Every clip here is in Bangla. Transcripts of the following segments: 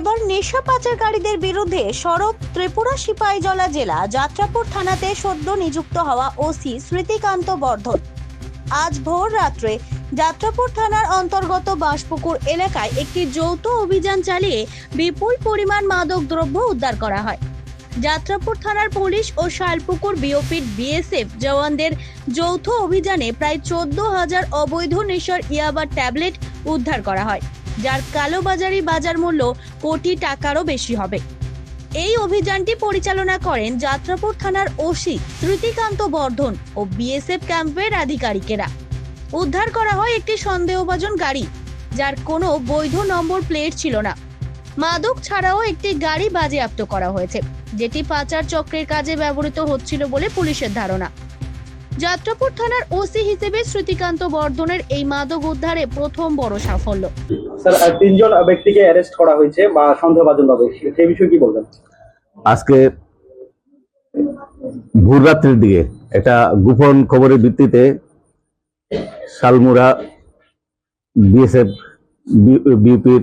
এবার নেশা পাচারকারীদের বিরুদ্ধে সরব ত্রিপুরা সিপাহীজলা জেলা যাত্রাপুর থানাতে সদ্য নিযুক্ত হওয়া ওসি স্মৃতিকান্ত বর্ধন। আজ ভোর রাত্রে যাত্রাপুর থানার অন্তর্গত বাঁশপুকুর এলাকায় একটি যৌথ অভিযান চালিয়ে বিপুল পরিমাণ মাদক দ্রব্য উদ্ধার করা হয়। যাত্রাপুর থানার পুলিশ ও শালপুকুর বিওপির বিএসএফ জওয়ানদের যৌথ অভিযানে প্রায় চোদ্দ হাজার অবৈধ নেশার ইয়াবা ট্যাবলেট উদ্ধার করা হয়। যার কালোবাজারি বাজার মূল্য কোটি টাকারও বেশি হবে। এই অভিযানটি পরিচালনা করেন যাত্রাপুর থানার ওসি তৃতীকান্ত বর্ধন ও বিএসএফ ক্যাম্পের আধিকারিকেরা। উদ্ধার করা হয় একটি সন্দেহভাজন গাড়ি, যার কোনো বৈধ নম্বর প্লেট ছিল না। মাদক ছাড়াও একটি গাড়ি বাজেয়াপ্ত করা হয়েছে, যেটি পাচার চক্রের কাজে ব্যবহৃত হচ্ছিল বলে পুলিশের ধারণা। যাত্রাপুর থানার ওসি হিসেবে শ্রুতিকান্ত বর্ধনের এই মাদক উদ্ধারে প্রথম বড় সাফল্য। স্যার তিনজন ব্যক্তিকে অ্যারেস্ট করা হয়েছে বা সন্দেহভাজন ভাবে সেই বিষয়ে কি বলবেন? আজকে ভোর রাত্রির দিকে একটা গোপন খবরের ভিত্তিতে শালমুরা বিএসএফ, বিউপির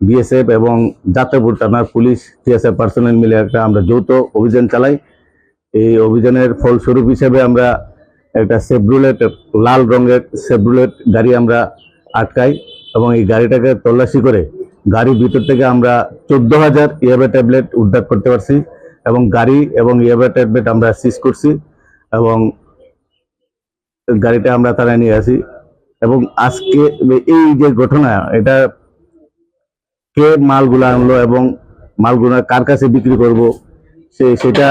বিএসএফ এবং যাত্রাপুর থানার পুলিশ টিএসএফ পার্সোনাল মিলে একটা আমরা যৌথ অভিযান চালাই। এই অভিযানের ফলস্বরূপ হিসেবে আমরা একটা সেব্রুলেট লাল রঙের সেব্রুলেট গাড়ি আমরা আটকাই। এবং এই গাড়িটাকে তল্লাশি করে গাড়ির ভিতর থেকে আমরা চোদ্দ হাজার ইয়াবা ট্যাবলেট উদ্ধার করতে পারছি এবং গাড়ি এবং ইয়াবা ট্যাবলেট আমরা সিজ করছি এবং গাড়িটা আমরা তারা নিয়ে আসি। এবং আজকে এই যে ঘটনা, এটা কে মালগুলা আনলো এবং মালগুলা কার কাছে বিক্রি করব, সে সেটা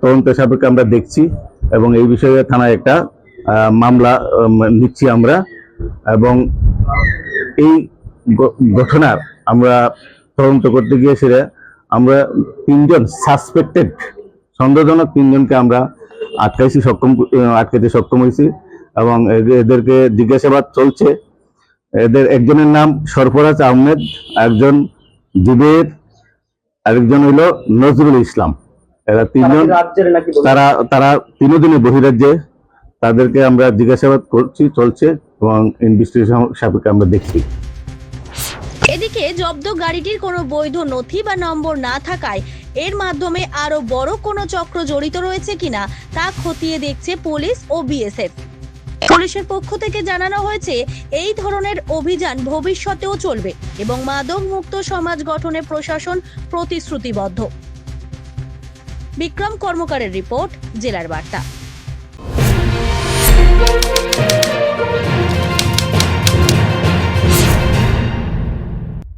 তদন্ত সাপেক্ষে আমরা দেখছি এবং এই বিষয়ে থানায় একটা মামলা নিচ্ছি আমরা এবং এই ঘটনার আমরা তদন্ত করতে গিয়ে সেটা আমরা তিনজন সাসপেক্টেড সন্দেহজনক তিনজনকে আমরা আটকাইছি সক্ষম আটকাইতে সক্ষম হয়েছি এবং এদেরকে জিজ্ঞাসাবাদ চলছে। এদের একজনের নাম সরফরাজ আহমেদ একজন জুবের আরেকজন হইল নজরুল ইসলাম। এরা তিনজন? তারা তারা তিনদিনই বহিরাজ্যে। তাদেরকে আমরা জিজ্ঞাসাবাদ করছি চলছে। এবং ইনভেস্টিগেশন সাপেক্ষে আমরা দেখছি। এদিকে জব্দ গাড়িটির কোনো বৈধ নথি বা নম্বর না থাকায় এর মাধ্যমে আরও বড় কোনো চক্র জড়িত রয়েছে কিনা তা খতিয়ে দেখছে পুলিশ ও বিএসএফ। পুলিশের পক্ষ থেকে জানানো হয়েছে, এই ধরনের অভিযান ভবিষ্যতেও চলবে এবং মাদক মুক্ত সমাজ গঠনে প্রশাসন প্রতিশ্রুতিবদ্ধ। বিক্রম কর্মকারের রিপোর্ট, জেলার বার্তা।